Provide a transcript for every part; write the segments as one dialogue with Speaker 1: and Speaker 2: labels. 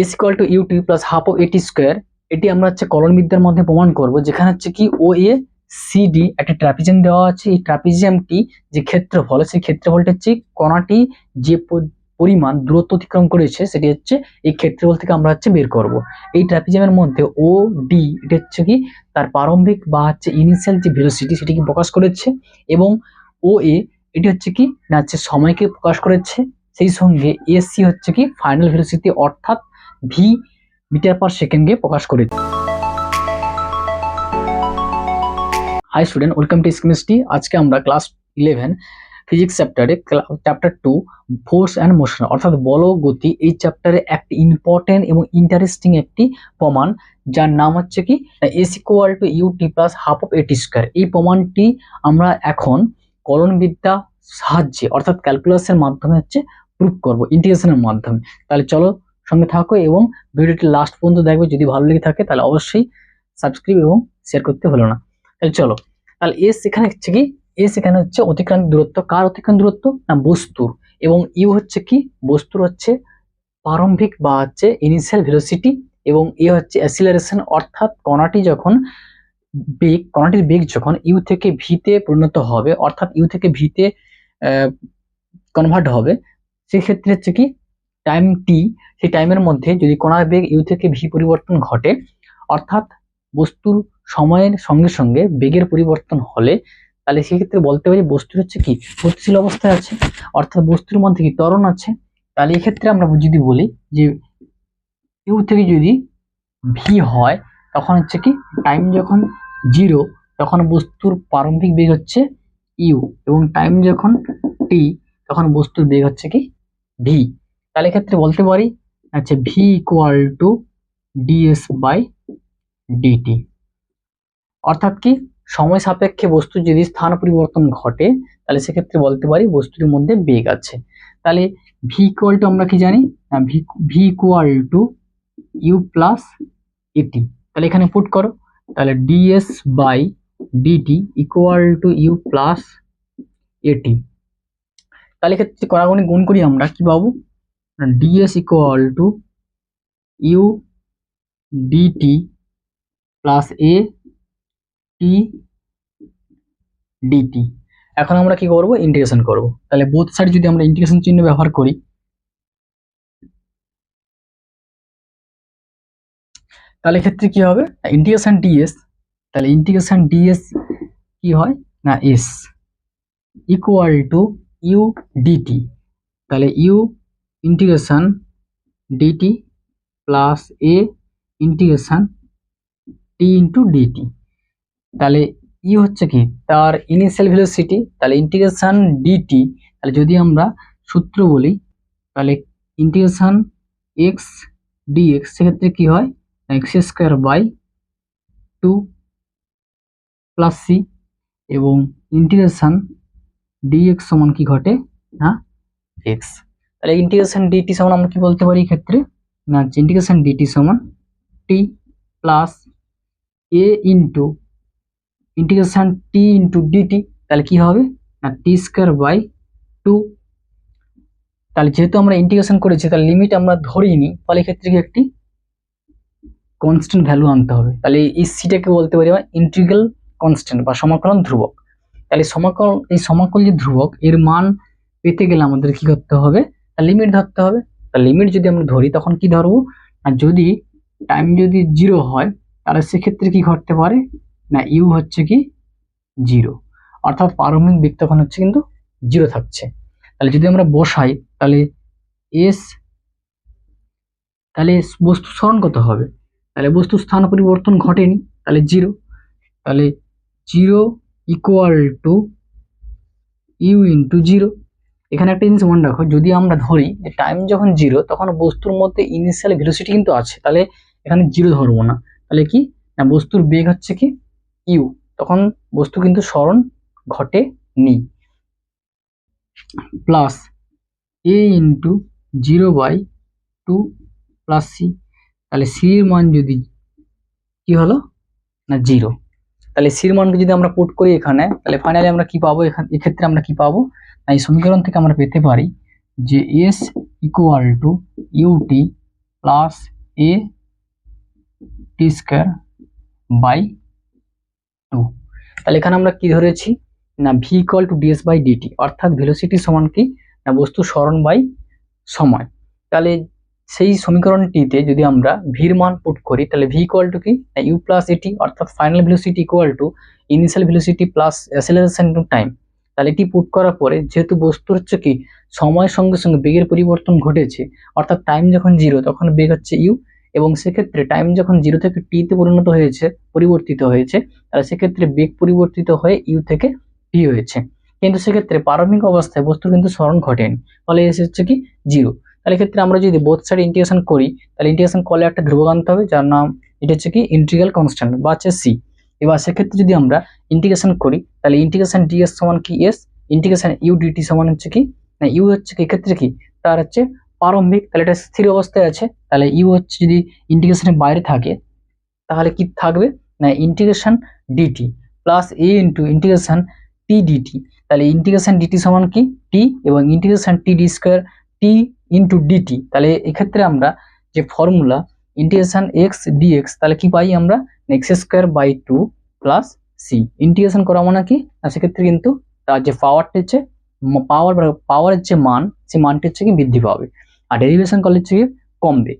Speaker 1: S equal to U T plus half of A T square এটি আমরা হচ্ছে কলনবিদ্যার মধ্যে প্রমাণ করব, যেখানে হচ্ছে কি ও এ সি ডি একটা ট্রাপিজিয়াম দেওয়া আছে, এই ট্রাপিজিয়ামটি যে ক্ষেত্রফল, সেই ক্ষেত্রফলটা হচ্ছে কণাটি যে পরিমাণ দূরত্ব অতিক্রম করেছে, সেটি হচ্ছে এই ক্ষেত্রফল থেকে আমরা হচ্ছে বের করব। এই ট্রাপিজিয়ামের মধ্যে ও ডি এটা হচ্ছে কি তার প্রারম্ভিক বা হচ্ছে ইনিশিয়াল যে ভেলোসিটি সেটিকে প্রকাশ করেছে, এবং ও এ এটি হচ্ছে কি না হচ্ছে সময়কে প্রকাশ করেছে, সেই সঙ্গে এসি হচ্ছে কি ফাইনাল ভেলোসিটি অর্থাৎ ভি মিটার পার সেকেন্ডকে প্রকাশ করে হাই স্টুডেন্ট ওয়েলকাম টু স্কিমিস্ট্রি আজকে আমরা ক্লাস ইলেভেন ফিজিক্স চ্যাপ্টারে chapter two force and motion অর্থাৎ বল গতি এই চ্যাপ্টারে একটি ইম্পর্টেন্ট এবং ইন্টারেস্টিং একটি প্রমাণ, যার নাম হচ্ছে কি? S equal to U T plus half of A T square এই প্রমাণটি আমরা এখন কলনবিদ্যা সাহায্যে, অর্থাৎ ক্যালকুলাসের মাধ্যমে হচ্ছে প্রুফ করব ইন্টিগ্রেশনের মাধ্যমে। তাহলে চলো সঙ্গে থাকো এবং ভিডিওটি লাস্ট পর্যন্ত দেখবে। যদি ভালো লেগে থাকে, তাহলে অবশ্যই সাবস্ক্রাইব এবং শেয়ার করতে হলো না। তাহলে চলো। তাহলে এস এখানে হচ্ছে কি? এস এখানে হচ্ছে অতিক্রান্ত দূরত্ব। কার অতিক্রান্ত দূরত্ব? না, বস্তুর। এবং ইউ হচ্ছে কি? বস্তুর হচ্ছে প্রারম্ভিক বা হচ্ছে ইনিশিয়াল ভেলোসিটি এবং এ হচ্ছে অ্যাসিলারেশন অর্থাৎ কণাটি যখন বেগ, কণাটির বেগ যখন ইউ থেকে ভিতে পরিণত হবে, অর্থাৎ ইউ থেকে ভিতে কনভার্ট হবে, সেক্ষেত্রে হচ্ছে কি? টাইম টি সেই টাইমের মধ্যে যদি কণার বেগ ইউ থেকে ভি পরিবর্তন ঘটে, অর্থাৎ বস্তুর সময়ের সঙ্গে সঙ্গে বেগের পরিবর্তন হলে, তাহলে সেক্ষেত্রে বলতে পারি বস্তুর হচ্ছে কি? গতিশীল অবস্থায় আছে, অর্থাৎ বস্তুর মধ্যে কি ত্বরণ আছে? তাহলে এক্ষেত্রে আমরা যদি বলি যে ইউ থেকে যদি ভি হয়, তখন হচ্ছে কি? টাইম যখন জিরো তখন বস্তুর প্রারম্ভিক বেগ হচ্ছে ইউ এবং টাইম যখন টি তখন বস্তুর বেগ হচ্ছে কি? ভি তাহলে এক্ষেত্রে বলতে পারি আচ্ছা V equal to DS by DT অর্থাৎ কি? সময় সাপেক্ষে বস্তু যদি স্থান পরিবর্তন ঘটে, তাহলে সেক্ষেত্রে বলতে পারি বস্তুর মধ্যে বেগ আছে। তাহলে ভি ইকুয়াল টু আমরা কি জানি? V equal to U plus A T তাহলে এখানে পুট করো। তাহলে DS by DT equal to U plus A T তাহলে ক্ষেত্রে কড়াগুনি গুণ করি আমরা, কি পাবো? DS equal to U DT plus A T DT এখন আমরা কি করব? ইন্টিগ্রেশন করব। তাহলে বোথ সাইড যদি আমরা ইন্টিগ্রেশন চিহ্ন ব্যবহার করি, তাহলে ক্ষেত্রে কি হবে? ইন্টিগ্রেশন ডিএস তাহলে ইন্টিগ্রেশন ডিএস কি হয়? না S equal to U DT তাহলে U integration DT plus A integration T into DT তাহলে ই হচ্ছে কি? তার ইনিশিয়াল ভেলোসিটি তাহলে ইন্টিগ্রেশন ডিটি তাহলে যদি আমরা সূত্র বলি, তাহলে ইন্টিগ্রেশন এক্স ডিএক্স সেক্ষেত্রে কি হয়? X square by two plus C এবং ইন্টিগ্রেশন ডিএক্স সমান কি ঘটে? না? এক্স তাহলে ইন্টিগ্রেশন ডিটি সমান আমরা কি বলতে পারি ক্ষেত্রে না ইন্টিগ্রেশন ডিটি সমান T plus A into integration T into DT তাহলে কি হবে? না টি স্কোয়ার বাই টু তাহলে যেহেতু আমরা ইন্টিগ্রেশন করেছি, তাহলে লিমিট আমরা ধরিনি ফলে ক্ষেত্রে কি একটি কনস্ট্যান্ট ভ্যালু আনতে হবে। তাহলে এই সিটাকে বলতে পারি আমরা ইন্টিগ্রাল কনস্ট্যান্ট বা সমাকলন ধ্রুবক। তাহলে সমাকল এই সমাকল যে ধ্রুবক, এর মান পেতে গেলে আমাদের কি করতে হবে? লিমিট ধরতে হবে। তা লিমিট যদি আমরা ধরি, তখন কি ধরবো? আর যদি টাইম যদি জিরো হয়, তাহলে সেক্ষেত্রে কি ঘটতে পারে? না ইউ হচ্ছে কি জিরো অর্থাৎ প্রারম্ভিক বেগ তখন হচ্ছে কিন্তু জিরো থাকছে। তাহলে যদি আমরা বসাই, তাহলে এস তাহলে বস্তু স্মরণ কত হবে? তাহলে বস্তু স্থান পরিবর্তন ঘটেনি, তাহলে জিরো তাহলে zero equal to U into zero এখানে একটা জিনিস মনে রাখো, যদি আমরা ধরি যে টাইম যখন জিরো তখন বস্তুর মধ্যে ইনিশিয়াল ভেলোসিটি কিন্তু আছে। তাহলে এখানে জিরো ধরবো না। তাহলে কি? না, বস্তুর বেগ হচ্ছে কি? ইউ তখন বস্তু কিন্তু স্মরণ ঘটে নি plus A into zero by two plus C তাহলে সির মান যদি কি হলো? না জিরো তাহলে সির মানকে যদি আমরা পুট করি এখানে, তাহলে ফাইনালি আমরা কি পাবো? এখানে এক্ষেত্রে আমরা কি পাবো? এই সমীকরণ থেকে আমরা পেতে পারি যে S equal to U T plus A T square by two তাহলে এখানে আমরা কি ধরেছি? না V equal to DS by DT অর্থাৎ ভেলোসিটি সমান কি? না, বস্তু স্মরণ বাই সময়। তাহলে সেই সমীকরণটিতে যদি আমরা ভির মান পুট করি, তাহলে ভি ইকুয়াল টু কি? ইউ প্লাস এটি অর্থাৎ final velocity equal to initial velocity plus acceleration to time তাহলে এটি পুট করার পরে যেহেতু বস্তুর হচ্ছে কি? সময়ের সঙ্গে সঙ্গে বেগের পরিবর্তন ঘটেছে, অর্থাৎ টাইম যখন জিরো তখন বেগ হচ্ছে ইউ এবং সেক্ষেত্রে টাইম যখন জিরো থেকে টিতে পরিণত হয়েছে, পরিবর্তিত হয়েছে, তাহলে সেক্ষেত্রে বেগ পরিবর্তিত হয়ে ইউ থেকে ভি হয়েছে। কিন্তু সেক্ষেত্রে প্রারম্ভিক অবস্থায় বস্তুর কিন্তু স্মরণ ঘটেনি, ফলে এসে হচ্ছে কি? জিরো তাহলে ক্ষেত্রে আমরা যদি বোথ সাইড ইন্টিগ্রেশন করি, তাহলে ইন্টিগ্রেশন করলে একটা ধ্রুবক আনতে হবে, যার নাম এটা হচ্ছে কি ইন্টিগ্রাল কনস্ট্যান্ট বা হচ্ছে সি এবার সেক্ষেত্রে যদি আমরা ইন্টিগ্রেশন করি, তাহলে ইন্টিগ্রেশন ডিএস সমান কি এস ইন্টিগ্রেশন ইউ ডিটি সমান হচ্ছে কি? না ইউ হচ্ছে কি, এক্ষেত্রে কি? তার হচ্ছে প্রারম্ভিক, তাহলে এটা স্থির অবস্থায় আছে, তাহলে ইউ হচ্ছে যদি ইন্টিগ্রেশনের বাইরে থাকে, তাহলে কি থাকবে? না integration DT plus A into integration T DT তাহলে ইন্টিগ্রেশন ডিটি সমান কি? টি এবং integration T D square T into DT তাহলে এক্ষেত্রে আমরা যে ফর্মুলা ইন্টিগ্রেশন এক্স ডিএক্স তাহলে কি পাই আমরা? X square by two plus C integration করা মানে কি? না সেক্ষেত্রে কিন্তু তার যে পাওয়ারটি হচ্ছে পাওয়ার পাওয়ারের যে মান সেই মানটি হচ্ছে কি বৃদ্ধি পাবে। আর ডেরিভেশন করলে হচ্ছে কমবে।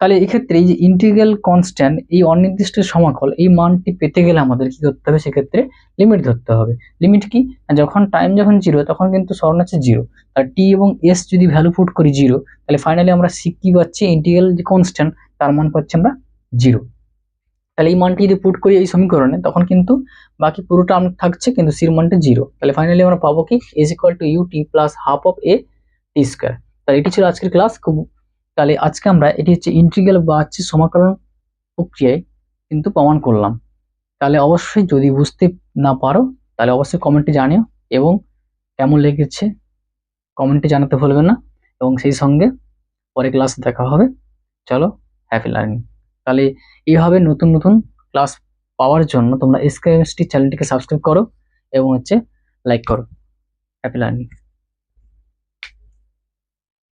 Speaker 1: তাহলে এক্ষেত্রে এই যে ইন্টিগ্রাল কনস্ট্যান্ট এই অনির্দিষ্ট সমাকল, এই মানটি পেতে গেলে আমাদের কি করতে হবে? সেক্ষেত্রে লিমিট ধরতে হবে। লিমিট কি? যখন টাইম যখন জিরো তখন কিন্তু স্মরণ আছে জিরো আর টি এবং এস যদি ভ্যালু পুট করি জিরো তাহলে ফাইনালি আমরা সি কি পাচ্ছি? ইন্টিগ্রাল যে কনস্ট্যান্ট তার মান পাচ্ছি আমরা জিরো তাহলে এই মানটি যদি পুট করি এই সমীকরণে, তখন কিন্তু বাকি পুরো টার্ম থাকছে, কিন্তু সির মানটা জিরো তাহলে ফাইনালি আমরা পাবো কি? Is equal to U T plus half of A T square তাহলে এটি ছিল আজকের ক্লাস খুব তাহলে আজকে আমরা এটি হচ্ছে ইন্টিগ্রাল বা হচ্ছে সমাকলন প্রক্রিয়ায় কিন্তু প্রমাণ করলাম। তাহলে অবশ্যই যদি বুঝতে না পারো, তাহলে অবশ্যই কমেন্টে জানিও এবং কেমন লেগেছে কমেন্টে জানাতে ভুলবে না এবং সেই সঙ্গে পরে ক্লাস দেখা হবে। চলো হ্যাপি লার্নিং তাহলে এইভাবে নতুন নতুন ক্লাস পাওয়ার জন্য তোমরা এসকেএমএসটি চ্যানেলটিকে সাবস্ক্রাইব করো এবং হচ্ছে লাইক করো। Happy learning